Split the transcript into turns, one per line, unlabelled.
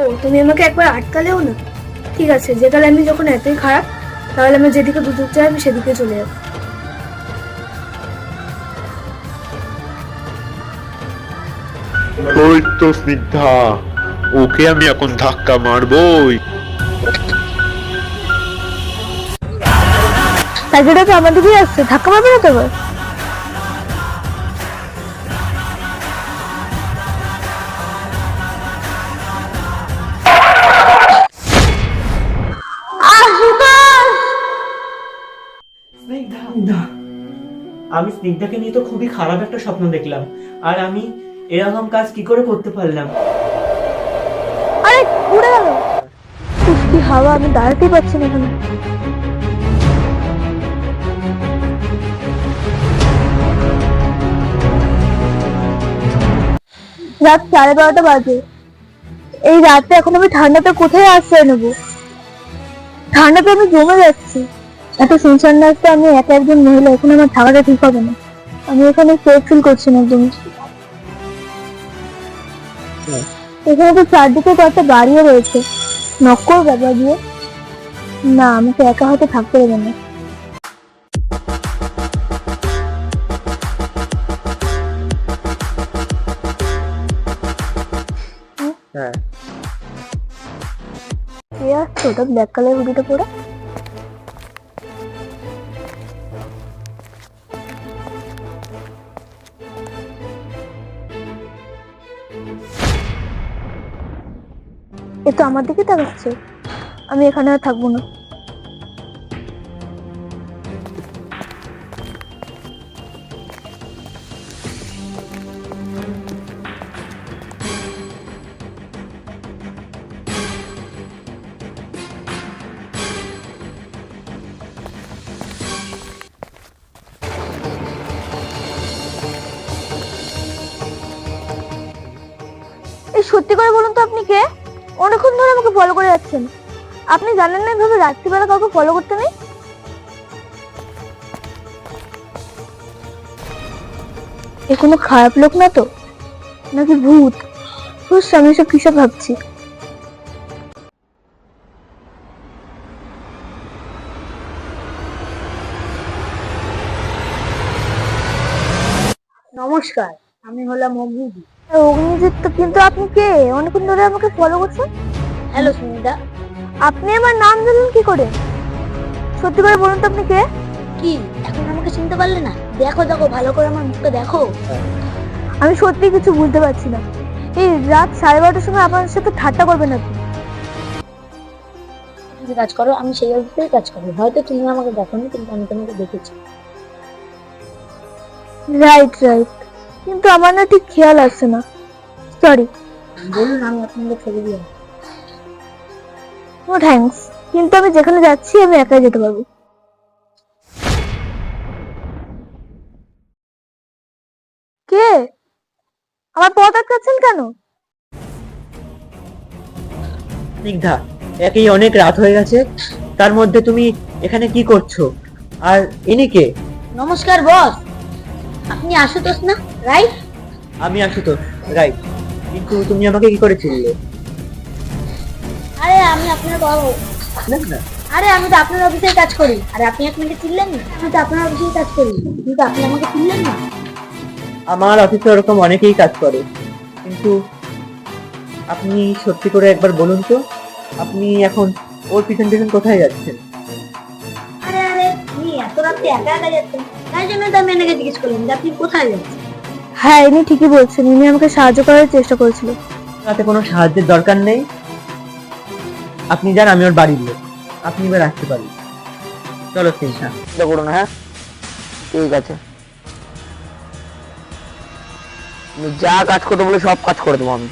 ও, তুমি আমাকে একবার আটকালেও না। ঠিক আছে যেকালে আমি যখন এতই খারাপ, তাহলে আমি যেদিকে দুধ চাই, আমি সেদিকে চলে যাব।
ওই তো স্নিগ্ধা, ওকে আমি এখন ধাক্কা মারবই।
টার্গেটটা তো আমার দিকেই আসছে ধাক্কা মারবে না তো এবার?
আমি স্নিগ্ধাকে নিয়ে তো খুবই খারাপ একটা স্বপ্ন দেখলাম। আর আমি এরকম কাজ কি করে করতে পারলাম?
আরে উড়ে গেল। হাওয়া আমি দাঁড়াতেই পারছি না এখানে। রাত সাড়ে বারোটা বাজে। এই রাতে এখন আমি ঠান্ডাতে কোথায় আশ্রয় নেব? ঠান্ডাতে আমি জমে যাচ্ছি। এত শুনশান রাস্তা আমি একা একজন মহিলা এখন আমার থাকাটা ঠিক হবে না। আমি এখানে সেফ ফিল করছি না একদম। এখানে তো চারদিকে কয়েকটা বাড়িও রয়েছে। নক্কর বাবা দিয়ে। না, আমাকে একা হয়তো থাকতে দেবে না।
হ্যাঁ।
ওটা ব্ল্যাক কালার হুডিটা পরে। এ তো আমার দিকে তাকাচ্ছে। আমি এখানে আর থাকব না। সত্যি করে বলুন তো আপনি কে? অনেকক্ষণ ধরে আমাকে ফলো করে যাচ্ছেন। আপনি জানেন না এভাবে রাত্রিবেলা কাউকে ফলো করতে নেই? এ কোনো খারাপ লোক না তো? নাকি ভূত? বুঝছি আমি সব কিসব ভাবছি? নমস্কার, আমি হলাম অগ্নিজিৎ অগ্নিজিৎ কিন্তু আপনি কে? অনেকক্ষণ ধরে আমাকে ফলো করছেন? হ্যালো সুমিতা আপনি আমার নাম জানলেন কি করে? সত্যি করে বলুন তো আপনি কে? কি? এখন আমাকে চিনতে পারলে না? দেখো দেখো ভালো করে আমার মুখটা দেখো। আমি সত্যি কিছু বুঝতে পারছি না। এই রাত সাড়ে বারোটার সময় আপনার সাথে ঠাট্টা করবেন আপনি
যে কাজ করো? আমি সেই অবস্থায় কাজ করি হয়তো তুমি আমাকে দেখোনি কিন্তু আমি তোমাকে দেখেছি।
রাইট রাইট কিন্তু আমার না ঠিক খেয়াল আসছে না। সরি
বলুন আমি আপনাকে ছবি দিয়ে
নো থ্যাঙ্কস কিন্তু আমি যেখানে যাচ্ছি আমি একাই যেতে পারব। কে? আমার পথ আটকাচ্ছেন কেন?
স্নিগ্ধা একই অনেক রাত হয়ে গেছে। তার মধ্যে তুমি এখানে কি করছ? আর ইনি কে?
নমস্কার বস। আপনি আশুতোষ না? রাইট
আমি আশুতোষ রাইট কিন্তু তুমি আমাকে কি করে চিনলে?
আরে আমি আপনার বাবু
না না।
আরে আমি তো আপনার অফিসে কাজ করি। আরে আপনি আপনাকে চিনলেন না? আমি তো আপনার অফিসে কাজ করি। কিন্তু আপনি আমাকে চিনলেন না?
আমার অফিসে ওরকম অনেকেই কাজ করে। কিন্তু আপনি সত্যি করে একবার বলুন তো আপনি এখন ওর পিছন পিছন কোথায় যাচ্ছেন?
আরে আরে আপনি এত রাত্রে একা একা যাচ্ছেন। তাই জন্য তো আমি আপনাকে জিজ্ঞেস করলাম যে আপনি কোথায় যাচ্ছেন?
হ্যাঁ ইনি ঠিকই বলছেন। ইনি আমাকে সাহায্য করার চেষ্টা করেছিল।
তাতে কোনো সাহায্যের দরকার নেই। আপনি যান আমি ওর বাড়ির লোক। আপনি এবার আসতে পারেন। চলো স্নেহা
চিন্তা করো না হ্যাঁ? ঠিক আছে। যা কাজ করতে বলে সব কাজ করে দেবো আমি।